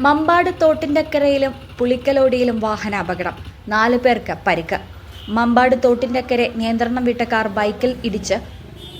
മമ്പാട് തോട്ടിന്റെക്കരയിലും പുളിക്കലോടിയിലും വാഹനാപകടം. നാലു പേർക്ക് പരിക്ക്. മമ്പാട് തോട്ടിന്റെക്കരെ നിയന്ത്രണം വിട്ട കാർ ബൈക്കിൽ ഇടിച്ച്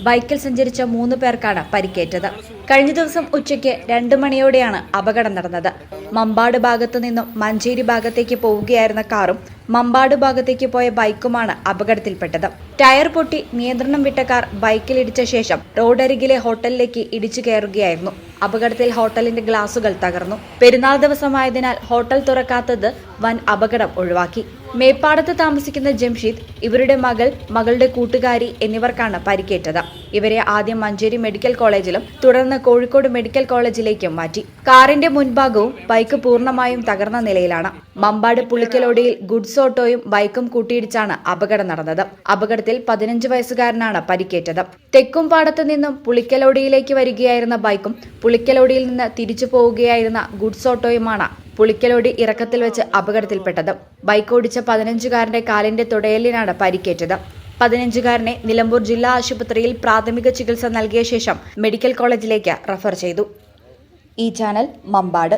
ബൈക്കിൽ സഞ്ചരിച്ച മൂന്ന് പേർക്കാണ് പരിക്കേറ്റത്. കഴിഞ്ഞ ദിവസം ഉച്ചയ്ക്ക് രണ്ട് മണിയോടെയാണ് അപകടം നടന്നത്. മമ്പാട് ഭാഗത്തു നിന്നും മഞ്ചേരി ഭാഗത്തേക്ക് പോവുകയായിരുന്ന കാറും മമ്പാട് ഭാഗത്തേക്ക് പോയ ബൈക്കുമാണ് അപകടത്തിൽപ്പെട്ടത്. ടയർ പൊട്ടി നിയന്ത്രണം വിട്ട കാർ ബൈക്കിലിടിച്ച ശേഷം റോഡരികിലെ ഹോട്ടലിലേക്ക് ഇടിച്ചു കയറുകയായിരുന്നു. അപകടത്തിൽ ഹോട്ടലിന്റെ ഗ്ലാസുകൾ തകർന്നു. പെരുന്നാൾ ദിവസമായതിനാൽ ഹോട്ടൽ തുറക്കാത്തത് വൻ അപകടം ഒഴിവാക്കി. മേപ്പാടത്ത് താമസിക്കുന്ന ജംഷീദ് ഇവരുടെ മകൾ മകളുടെ കൂട്ടുകാരി എന്നിവർക്കാണ് പരിക്കേറ്റത്. ഇവരെ ആദ്യം മഞ്ചേരി മെഡിക്കൽ കോളേജിലും തുടർന്ന് കോഴിക്കോട് മെഡിക്കൽ കോളേജിലേക്കും മാറ്റി. കാറിന്റെ മുൻഭാഗവും ബൈക്ക് പൂർണമായും തകർന്ന നിലയിലാണ്. മമ്പാട് പുളിക്കലോടിയിൽ ഗുഡ്സ് ഓട്ടോയും ബൈക്കും കൂട്ടിയിടിച്ചാണ് അപകടം നടന്നത്. അപകടത്തിൽ പതിനഞ്ച് വയസ്സുകാരനാണ് പരിക്കേറ്റത്. തെക്കുംപാടത്ത് നിന്നും പുളിക്കലോടിയിലേക്ക് വരികയായിരുന്ന ബൈക്കും പുളിക്കലോടിയിൽ നിന്ന് തിരിച്ചു പോവുകയായിരുന്ന ഗുഡ്സ് ഓട്ടോയുമാണ് പുളിക്കലോടി ഇറക്കത്തിൽ വെച്ച് അപകടത്തിൽപ്പെട്ടത്. ബൈക്ക് ഓടിച്ച പതിനഞ്ചുകാരന്റെ കാലിന്റെ തുടയലിനാണ് പരിക്കേറ്റത്. പതിനഞ്ചുകാരനെ നിലമ്പൂർ ജില്ലാ ആശുപത്രിയിൽ പ്രാഥമിക ചികിത്സ നൽകിയ ശേഷം മെഡിക്കൽ കോളേജിലേക്ക് റഫർ ചെയ്തു. ഈ channel Mampad.